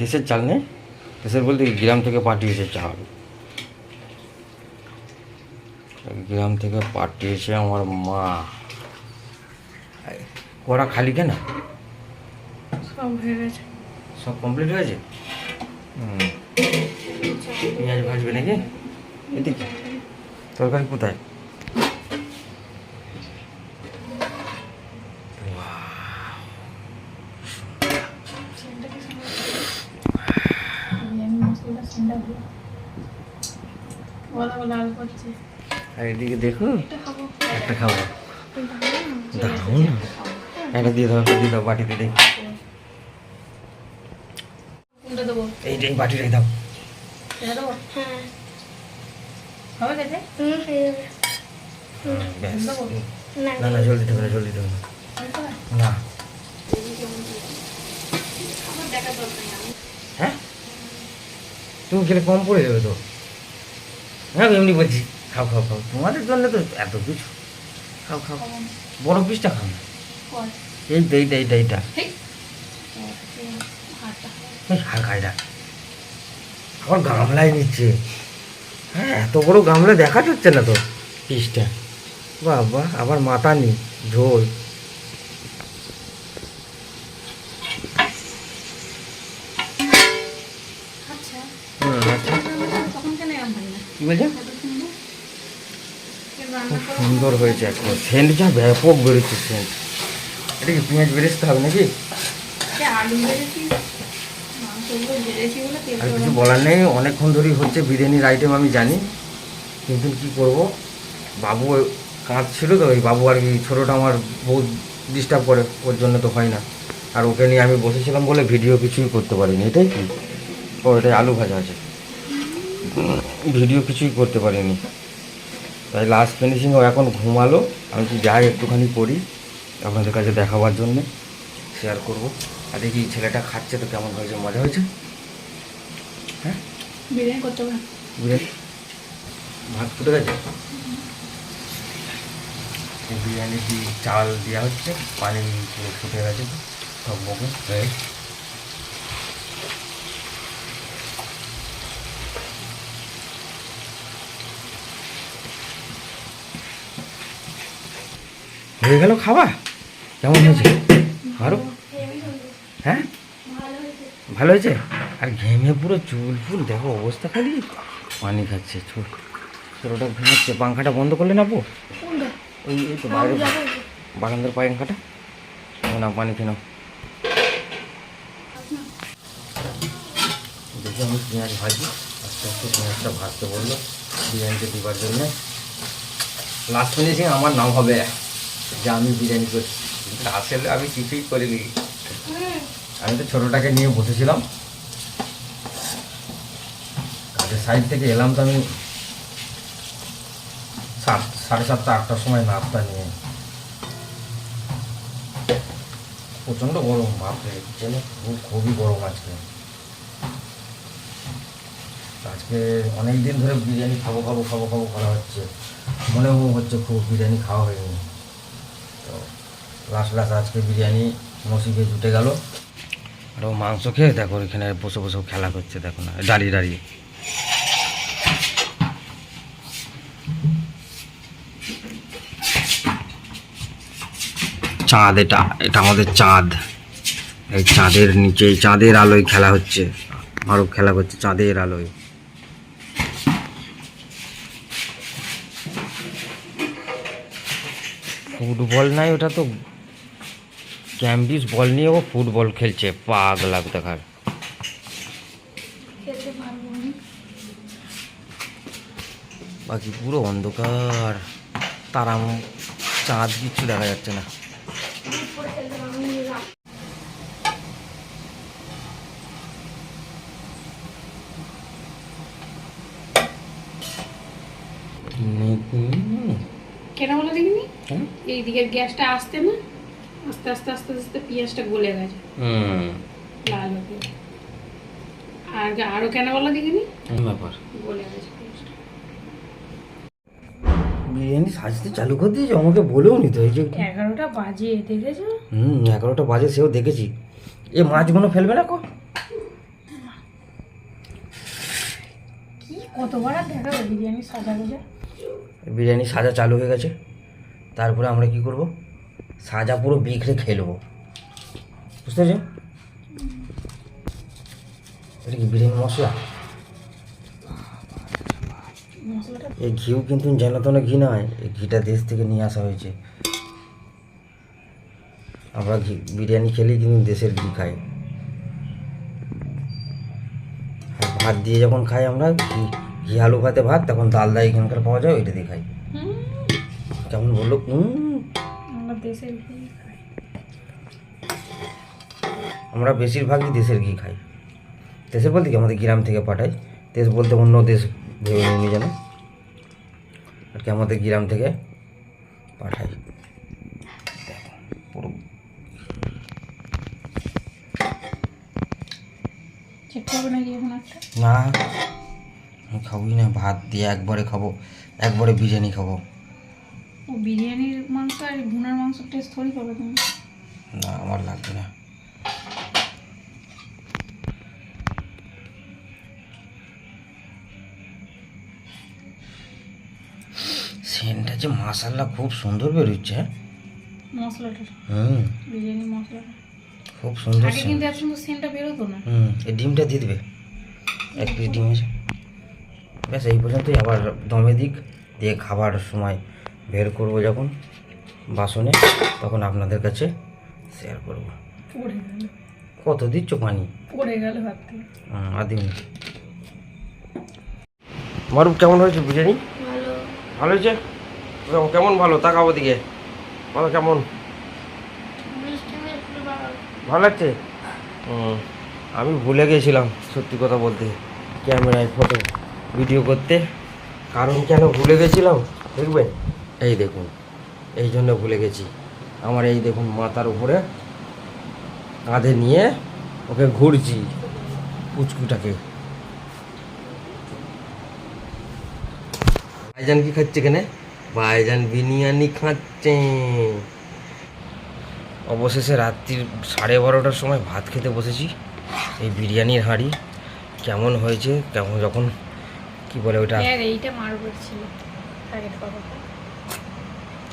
দেশের চাল নেই দেশের বলতে গ্রাম থেকে পাঠিয়েছে চাল গ্রাম থেকে পাঠিয়েছে আমার মা। কড়া খালি কেন? সব হয়ে গেছে। সব কমপ্লিট হয়েছে পেঁয়াজ ভাজবে নাকি? এদিকে। তরকারি কোথায় বিরিয়ানি মশলাটা সেন্ডা হলো করছে। আর এদিকে দেখো একটা খাব। কিন্তু ভালো না। দাও না একটা দিয়ে দাও দিয়ে দাও বাটিতে দেখি কোনটা দেবো? এইটাই বাটিটাই দাও। হ্যাঁ? না না জল দিতে না জল দিতে না। হ্যাঁ? তুমি খেলে কম পড়ে যাবে তো। হ্যাঁ এমনি বলছি খাও খাও খাও তোমাদের জন্য তো এত কিছু। খাও খাও। বড় পিসটা খাও না। কর। এইটা। এইটা এইটা এইটা আবার গামলায় নিচ্ছে। হ্যাঁ এত বড় গামলা দেখা যাচ্ছে না তো পিসটা বাবা আবার মাথা নেই ঝোল। বলছো? এত সুন্দর? খুব সুন্দর হয়েছে একদম সেন্ট যা ব্যাপক বেরোচ্ছে সেন্ট। এটা কি পেঁয়াজ বেরেস্তে হবে নাকি? বেড়েছি বেড়েছি আর কিছু বলার নেই অনেকক্ষণ ধরেই হচ্ছে বিরিয়ানির আইটেম আমি জানি। কিন্তু কি করব? বাবু কাঁধ ছিল তো ওই বাবু আর কি ছোটোটা আমার বহুত ডিস্টার্ব করে ওর জন্য তো হয় না। আর ওকে নিয়ে আমি বসেছিলাম বলে ভিডিও কিছুই করতে পারিনি এটাই কি? ও এটাই আলু ভাজা আছে। ভিডিও কিছুই করতে পারিনি। তাই লাস্ট ফিনিশিং ও এখন ঘুমালো। আমি কি যাই একটুখানি করি আপনাদের কাছে দেখাবার জন্যে শেয়ার করব। আর দেখি ছেলেটা খাচ্ছে তো কেমন হয়েছে মজা হয়েছে? হ্যাঁ? বিরিয়ানি করতে বিরিয়ানি? ভাত ফুটে গেছে? বিরিয়ানি কি চাল দেওয়া হচ্ছে পানি পুরো ফুটে গেছে সব বকে। হয়ে গেল খাওয়া? কেমন হয়েছে? আরও হ্যাঁ? ভালো হয়েছে? আর ঘেমে পুরো চুল ফুল, দেখো অবস্থা খালি। পানি খাচ্ছে, চুল। ছোটোটা ঘুমাচ্ছে। পাংখাটা বন্ধ করলে না পো ওই, এই তো বাইরে বারান্দার পাংখাটা না পানি কেন দেখি আমি পেঁয়াজ ভাজি। আস্তে আস্তে পেঁয়াজটা ভাজতে বলল। বিরিয়ানিতে দিবার জন্য। লাস্ট ফিনিশিং আমার নাম হবে। যে আমি বিরিয়ানি করছি। আসলে আমি কিছুই করিনি। আমি তো ছোটোটাকে নিয়ে বসেছিলাম। কাজের সাইড থেকে এলাম তো আমি সাত, সাড়ে সাতটা, আটটার সময় নাস্তা নিয়ে। প্রচণ্ড গরম, বাপরে, যেন খুব, খুবই গরম আজকে। আজকে অনেক দিন ধরে বিরিয়ানি খাব খাব খাব খাব করা হচ্ছে। মনেও হচ্ছে খুব বিরিয়ানি খাওয়া হয়নি। লাস্ট লাস্ট আজকে বিরিয়ানি নসিবে জুটে গেল। আর ও মাংস খেয়ে দেখো, এখানে বসে বসে খেলা করছে, দেখো না, দাঁড়িয়ে দাঁড়িয়ে। চাঁদ, এটা এটা আমাদের চাঁদ। এই চাঁদের নিচে চাঁদের আলোয় খেলা হচ্ছে। আরও খেলা করছে চাঁদের আলোয়। ফুটবল নাই, ওটা তো ক্যাম্বিস বল নিয়ে ও ফুটবল খেলছে পাগলা দেখার বাকি পুরো অন্ধকার তারা চাঁদ কিচ্ছু দেখা যাচ্ছে না। কেন বলে দেখিনি? হ্যাঁ? এই দিকের গ্যাসটা আসতে না? আস্তে আস্তে আস্তে আস্তে পেঁয়াজটা গলে গেছে লাল হয়ে আর আরও কেন বলা দেখিনি ব্যাপার গলে গেছে বিরিয়ানি সাজতে চালু করে দিয়েছে আমাকে বলেও নিতে হয়েছে এগারোটা বাজে দেখেছ হুম এগারোটা বাজে সেও দেখেছি এ মাছগুলো ফেলবে না কো কি কতবার দেখা বিরিয়ানি সাজা বিরিয়ানি সাজা চালু হয়ে গেছে তারপরে আমরা কি করব সাজা পুরো বিখরে খেয়ে নেব। বুঝতে পেরেছ? এটা কি বিরিয়ানি মশলা? এই ঘিও কিন্তু জানাতনে ঘি নয় এই ঘিটা দেশ থেকে নিয়ে আসা হয়েছে। আমরা ঘি বিরিয়ানি খেলেই কিন্তু দেশের ঘি খাই। ভাত দিয়ে যখন খাই আমরা ঘি ঘি আলু ভাতে ভাত তখন ডাল দা এখানকার পাওয়া যায় ওইটা দিয়ে খাই। কেমন বলল? দেশের ঘি আমরা বেশিরভাগই দেশের ঘি খাই। দেশের বলতে কি? আমাদের গ্রাম থেকে পাঠাই। দেশ বলতে অন্য দেশ ভেবে নিয়ে যেন আর কি আমাদের গ্রাম থেকে পাঠাই। পুরো না আমি খাবোই না ভাত দিয়ে একবারে খাব একবারে বিরিয়ানি খাব। বিরিয়ানির মাংস আর ভুনার মাংস টেস্ট থরি করবে তুমি। না আমার লাগবে না। সেন্টটা যে মাসাল্লা খুব সুন্দর বেরোচ্ছে? মশলাটা। হুম। বিরিয়ানি মশলাটা। খুব সুন্দর আগে কিন্তু এত সুন্দর সেন্টটা বেরোতো না। হুম এই ডিমটা দিয়ে দেবে। এক পিস ডিম আছে ব্যাস এই পর্যন্তই। আবার দমে দিক দিয়ে খাবার সময় বের করব যখন বাসনে তখন আপনাদের কাছে শেয়ার করব। কত দিচ্ছ পানি? আর দিন মারুফ কেমন হয়েছে বিরিয়ানি ভালো। ভালো হয়েছে? কেমন- কেমন ভালো? তাকাবো দিকে ভালো কেমন? ভালো। লাগছে? হুম, আমি ভুলে গেছিলাম সত্যি কথা বলতে। ক্যামেরায় ফটো ভিডিও করতে। কারণ কেন ভুলে গেছিলাম? দেখবেন? এই দেখুন, এই জন্য ভুলে গেছি। আমার এই দেখুন মাথার উপরে কাঁধে নিয়ে ওকে ঘুরছি পুচকুটাকে। ভাইজান কি খাচ্ছে কেনে ভাইজান বিরিয়ানি খাচ্ছে। অবশেষে রাত্রির সাড়ে বারোটার সময় ভাত খেতে বসেছি। এই বিরিয়ানির হাঁড়ি কেমন হয়েছে, কেমন, যখন কি বলে ওটা? এইটা মারবার ছিল।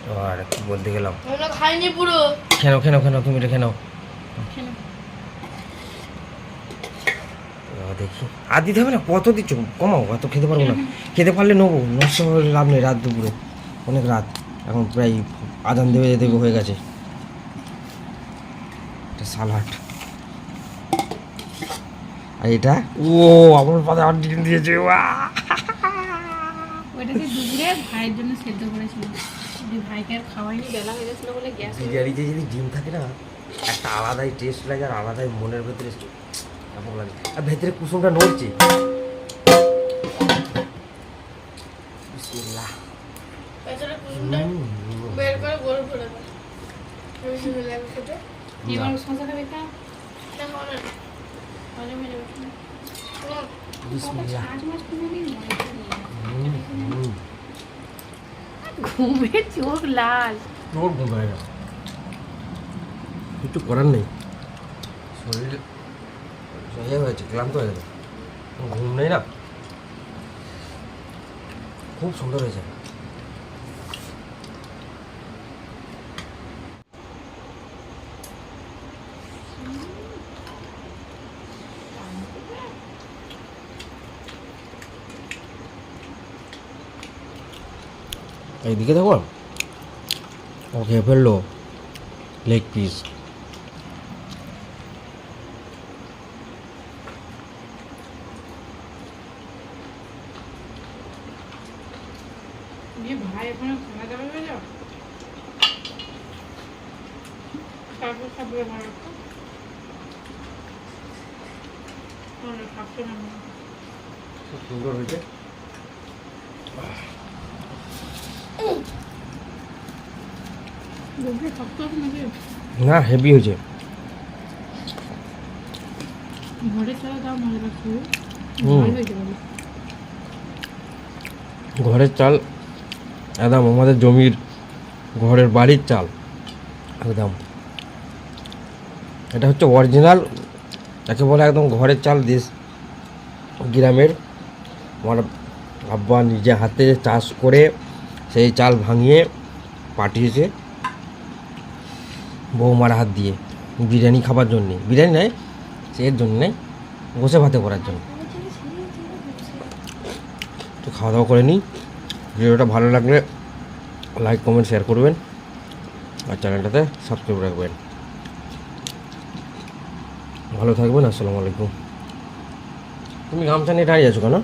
আগের আর কি বলতে গেলাম? খাইনি পুরো। খেনো খেনো খেনো তুমি খেনো কেন দেখি। আর দিতে হবে না কত দিচ্ছ? কমাও এত খেতে পারব না। খেতে পারলে নেব নষ্ট হলে লাভ নেই রাত দুপুরে। অনেক রাত এখন প্রায় আদান দেবে দেবে হয়ে গেছে। এটা সালাড। আর এটা? ও আমার পাতে আর ডিম দিয়েছে ওয়া ওইটা যে দুপুরে ভাইয়ের জন্য সেদ্ধ করেছিলাম ভাইকে আর খাওয়াইনি বেলা হয়ে গেছিল বলে গ্যাস বিরিয়ানিতে যদি ডিম থাকে না একটা আলাদাই টেস্ট লাগে আর আলাদাই মনের ভেতরে কেমন লাগে। আর ভেতরে কুসুমটা নড়ছে। বিসমিল্লাহ। ঘুমে চোখ লাল। তোর ঘুম হয় না। কিছু করার নেই। শরীর ইয়ে হয়েছে ক্লান্ত হয়ে গেছে। ঘুম নেই না। খুব সুন্দর হয়েছে। এইদিকে দেখো। ওকে ফেলল। লেগ পিস যে ভাই এখানে খাওয়া দাওয়া হয়ে যাও তারপর খাবে আমার থাকছে না। খুব সুন্দর হয়েছে দুপুরে থাকতে হবে নাকি না হেভি হয়েছে। ঘরের চাল একদম আমাদের জমির ঘরের বাড়ির চাল একদম। এটা হচ্ছে অরিজিনাল যাকে বলে একদম ঘরের চাল দেশ গ্রামের। আমার আব্বা নিজে হাতে চাষ করে সেই চাল ভাঙিয়ে পাঠিয়েছে। বৌমার হাত দিয়ে বিরিয়ানি খাবার জন্যে। বিরিয়ানি নয় এর জন্য নয় বসে ভাতে করার জন্য। তো খাওয়া দাওয়া করে নিই। ভিডিওটা ভালো লাগলে লাইক কমেন্ট শেয়ার করবেন আর চ্যানেলটাতে সাবস্ক্রাইব রাখবেন। ভালো থাকবেন, আসসালামু আলাইকুম। তুমি গামছা নিয়ে দাঁড়িয়ে আছো কেন?